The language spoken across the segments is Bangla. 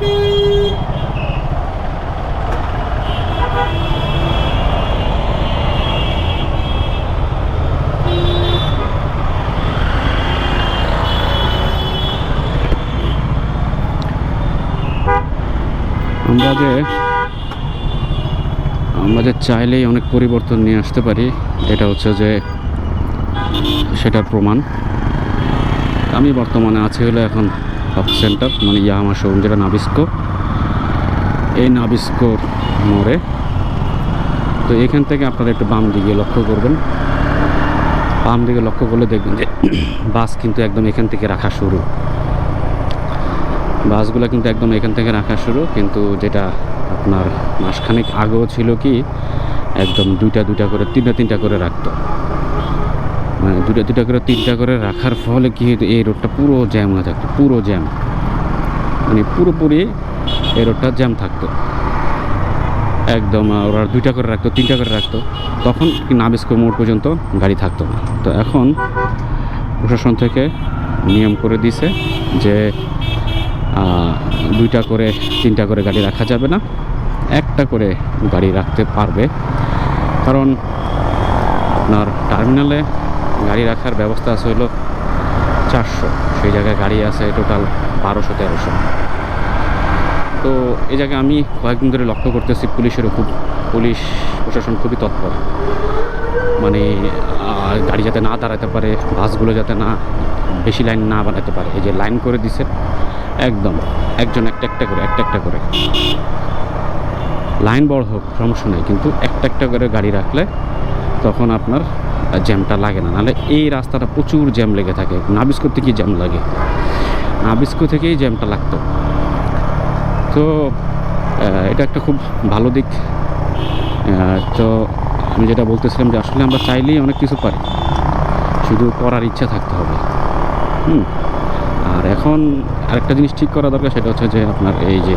আমরা যে আমরা যে চাইলেই অনেক পরিবর্তন নিয়ে আসতে পারি, এটা হচ্ছে যে সেটার প্রমাণ। আমি বর্তমানে আছি হলো এখন হব সেন্টার মানে ইয়াহামা শোরুম যেটা নাবিস্কো। এই নাবিস্কোর মোড়ে। তো এখান থেকে আপনারা একটু বাম দিকে লক্ষ্য করবেন। বাম দিকে লক্ষ্য করলে দেখবেন যে বাস কিন্তু একদম এখান থেকে রাখা শুরু। বাসগুলো কিন্তু একদম এখান থেকে রাখা শুরু, কিন্তু যেটা আপনার মাসখানেক আগেও ছিল কি, একদম দুইটা দুইটা করে, তিনটা তিনটা করে রাখতো। মানে দুটা দুটা করে তিনটা করে রাখার ফলে কি হতো এই রোডটা পুরো জ্যাম হয়ে থাকতো, পুরো জ্যাম। মানে পুরোপুরি এই রোডটা জ্যাম থাকতো। একদম ওরা দুইটা করে রাখতো, তিনটা করে রাখতো। তখন নাবিস্কো মোড় পর্যন্ত গাড়ি থাকতো না। তো এখন প্রশাসন থেকে নিয়ম করে দিছে যে দুইটা করে, তিনটা করে গাড়ি রাখা যাবে না। একটা করে গাড়ি রাখতে পারবে। কারণ আপনার টার্মিনালে গাড়ি রাখার ব্যবস্থা আছে হলো চারশো। সেই জায়গায় গাড়ি আছে টোটাল বারোশো, তেরোশো। তো এই জায়গায় আমি কয়েকদিন ধরে লক্ষ্য করতেছি পুলিশেরও খুব, পুলিশ, প্রশাসন খুবই তৎপর। মানে গাড়ি যাতে না দাঁড়াতে পারে, বাসগুলো যাতে না বেশি লাইন না বানাতে পারে। এই যে লাইন করে দিছে, একদম, একজন একটা একটা করে, একটা একটা করে। লাইন বড় হোক, সমস্যা নেই, কিন্তু একটা একটা করে গাড়ি রাখলে তখন আপনার জ্যামটা লাগে না। নাহলে এই রাস্তাটা প্রচুর জ্যাম লেগে থাকে। নাবিস্কো থেকেই জ্যাম লাগে। নাবিস্কো থেকেই জ্যামটা লাগতো। তো এটা একটা খুব ভালো দিক। তো আমি যেটা বলতেছিলাম যে আসলে আমরা চাইলেই অনেক কিছু পারি। শুধু করার ইচ্ছা থাকতে হবে। হুম। আর এখন আরেকটা জিনিস ঠিক করা দরকার, সেটা হচ্ছে যে আপনার এই যে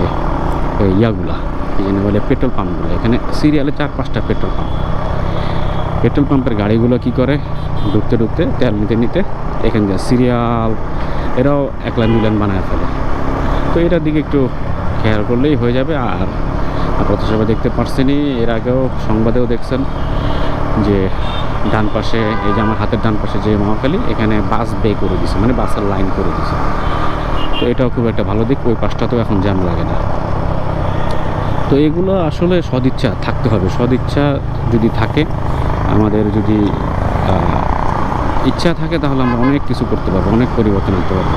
ইয়াগুলা এই জন্য বলে, পেট্রোল পাম্পগুলো। এখানে সিরিয়ালে চার পাঁচটা পেট্রোল পাম্প। পেট্রোল পাম্পের গাড়িগুলো কি করে? ঢুকতে ঢুকতে, তেল নিতে নিতে এখান দিয়ে সিরিয়াল, এরাও এক লাইন দুই লাইন বানায় ফেলে। তো এটার দিকে একটু খেয়াল করলেই হয়ে যাবে। আর আপাতত সবাই দেখতে পারছেনই, এর আগেও সংবাদেও দেখছেন যে ডান পাশে, এই যে আমার হাতের ডান পাশে যে মহাখালী, এখানে বাস বে করে দিছে মানে বাসের লাইন করে দিছে। তো এটাও খুব একটা ভালো দিক, ওই পাশটাতেও এখন জ্যাম লাগে না। তো এগুলো আসলে সদিচ্ছা, থাকতে হবে। সদিচ্ছা যদি থাকে আমাদের যদি ইচ্ছা থাকে তাহলে আমরা অনেক কিছু করতে পারব, অনেক পরিবর্তন আনতে পারব।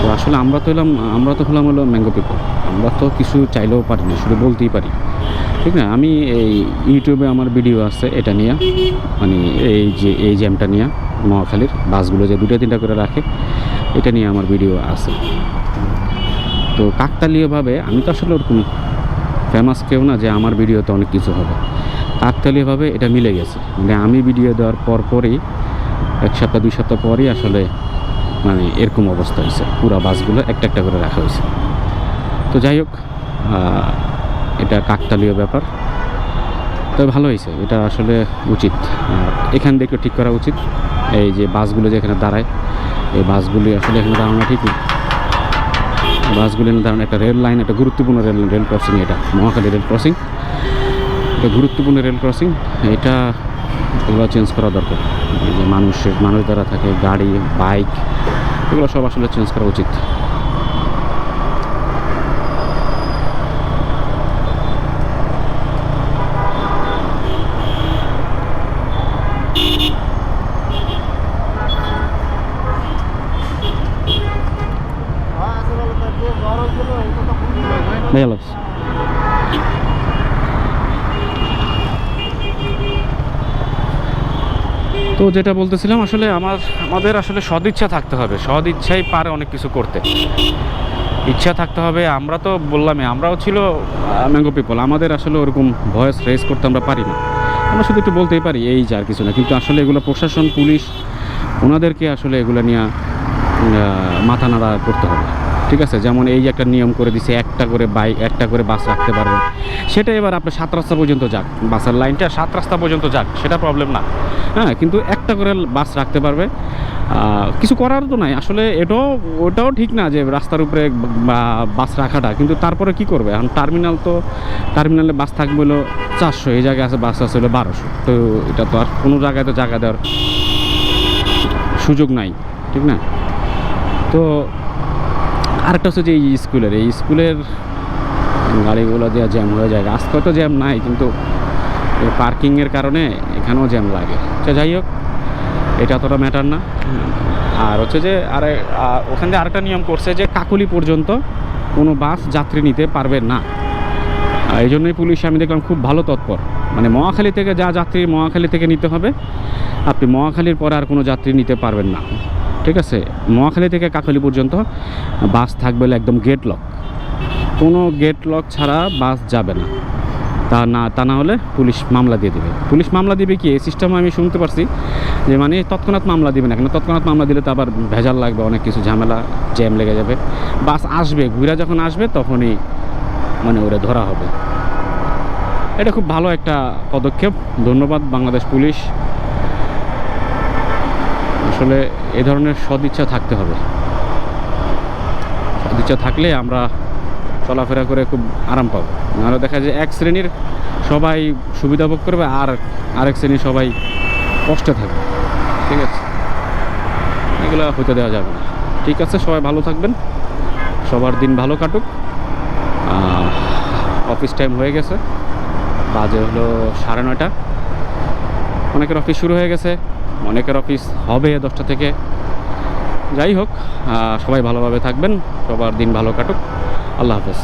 তো আসলে আমরা তো হলাম আমরা তো হলাম হলো ম্যাঙ্গো পিপল আমরা তো কিছু চাইলেও পারি না, শুধু বলতেই পারি। ঠিক না? আমি এই ইউটিউবে আমার ভিডিও আছে, এটা নিয়ে। মানে এই যে, এই জ্যামটা নিয়ে, মহাখালীর বাসগুলো যে দুটো তিনটা করে রাখে, এটা নিয়ে আমার ভিডিও আছে। তো কাকতালীয়ভাবে আমি তো আসলে ওরকম ফেমাস কেউ না যে আমার ভিডিওতে অনেক কিছু হবে। কাকতালীয়ভাবে এটা মিলে গেছে। মানে আমি ভিডিও দেওয়ার পর পরই, এক সপ্তাহ, দুই সপ্তাহ পরই আসলে মানে এরকম অবস্থা হয়েছে। পুরো বাসগুলো একটা একটা করে রাখা হয়েছে। তো যাই হোক এটা কাকতালীয় ব্যাপার। তবে ভালো হয়েছে, এটা আসলে উচিত। এখান থেকে ঠিক করা উচিত। এই যে বাসগুলো যেখানে দাঁড়ায়, এই বাসগুলি আসলে এখানে দাঁড়ানো ঠিকই বাসগুলি দাঁড়ানো, একটা রেল লাইন, একটা গুরুত্বপূর্ণ রেল রেল ক্রসিং এটা মহাকালী রেল ক্রসিং এটা গুরুত্বপূর্ণ রেল ক্রসিং, এটা এগুলো চেঞ্জ করা দরকার। যে মানুষের, মানুষ দ্বারা থাকে, গাড়ি, বাইক, এগুলো সব আসলে চেঞ্জ করা উচিত। ভাই আল্লাহ হাফেজ। তো যেটা বলতেছিলাম, আসলে আমার, আমাদের আসলে সদিচ্ছা থাকতে হবে। সদিচ্ছাই পারে অনেক কিছু করতে। ইচ্ছা থাকতে হবে, আমরা তো বললামই, আমরাও ছিল ম্যাঙ্গো পিপল আমাদের আসলে ওরকম ভয়েস রেজ করতে আমরা পারি না। আমরা শুধু একটু বলতেই পারি, এই যে আর কিছু না। কিন্তু আসলে এগুলো প্রশাসন, পুলিশ, ওনাদেরকে আসলে এগুলো নিয়ে মাথা নাড়া করতে হবে। ঠিক আছে? যেমন এই একটা নিয়ম করে দিছে, একটা করে বাইক একটা করে বাস রাখতে পারবে। সেটা এবার আপনার সাত রাস্তা পর্যন্ত যাক। বাসের লাইনটা সাত রাস্তা পর্যন্ত যাক, সেটা প্রবলেম না। হ্যাঁ কিন্তু একটা করে বাস রাখতে পারবে। কিছু করার তো নাই। আসলে এটাও, ওটাও ঠিক না যে রাস্তার উপরে বাস রাখাটা। কিন্তু তারপরে কি করবে? এখন টার্মিনাল তো টার্মিনালে বাস থাকবে হলো চারশো, এই জায়গায় আছে, বাস আছে হলো বারোশো। তো এটা তো আর কোনো জায়গায় তো জায়গা দেওয়ার সুযোগ নাই। ঠিক না? তো আরেকটা হচ্ছে যে এই স্কুলের এই স্কুলের গাড়িগুলো দেওয়া জ্যাম হয়ে যায়। আজকে তো জ্যাম নাই, কিন্তু এই পার্কিংয়ের কারণে এখানেও জ্যাম লাগে। তো যাই হোক, এটা অতটা ম্যাটার না। আর হচ্ছে যে আরে ওখান থেকে আরেকটা নিয়ম করছে যে কাকুলি পর্যন্ত কোনো বাস যাত্রী নিতে পারবে না। এই জন্যই পুলিশ আমি দেখলাম খুব ভালো তৎপর। মানে মহাখালী থেকে যা যাত্রী মহাখালী থেকে নিতে হবে, আপনি মহাখালীর পরে আর কোনো যাত্রী নিতে পারবেন না। ঠিক আছে? মহাখালী থেকে কাকলি পর্যন্ত বাস থাকবে একদম গেট লক কোনো গেট লক ছাড়া বাস যাবে না। তা না তা না হলে পুলিশ মামলা দিয়ে দেবে। পুলিশ মামলা দিবে কি? এই সিস্টেম আমি শুনতে পারছি যে মানে তৎক্ষণাৎ মামলা দিবে না কেন? তৎক্ষণাৎ মামলা দিলে তো আবার ভেজাল লাগবে, অনেক কিছু ঝামেলা, জ্যাম লেগে যাবে। বাস আসবে, ঘুরে যখন আসবে তখনই মানে ওরা ধরা হবে। এটা খুব ভালো একটা পদক্ষেপ। ধন্যবাদ বাংলাদেশ পুলিশ। আসলে এ ধরনের সদিচ্ছা থাকতে হবে। সদিচ্ছা থাকলে আমরা চলাফেরা করে খুব আরাম পাবো। নাহলে দেখা যায় এক শ্রেণির সবাই সুবিধা ভোগ করবে আর আরেক শ্রেণির সবাই কষ্টে থাকবে। ঠিক আছে? এগুলো হতে দেওয়া যাবে না। ঠিক আছে? সবাই ভালো থাকবেন। সবার দিন ভালো কাটুক। অফিস টাইম হয়ে গেছে। বাজে হলো সাড়ে নয়টা। অনেকের অফিস শুরু হয়ে গেছে। অনেকের অফিস হবে দশটা থেকে। যাই হোক সবাই ভালোভাবে থাকবেন, সবার দিন ভালো কাটুক। আল্লাহ হাফেজ।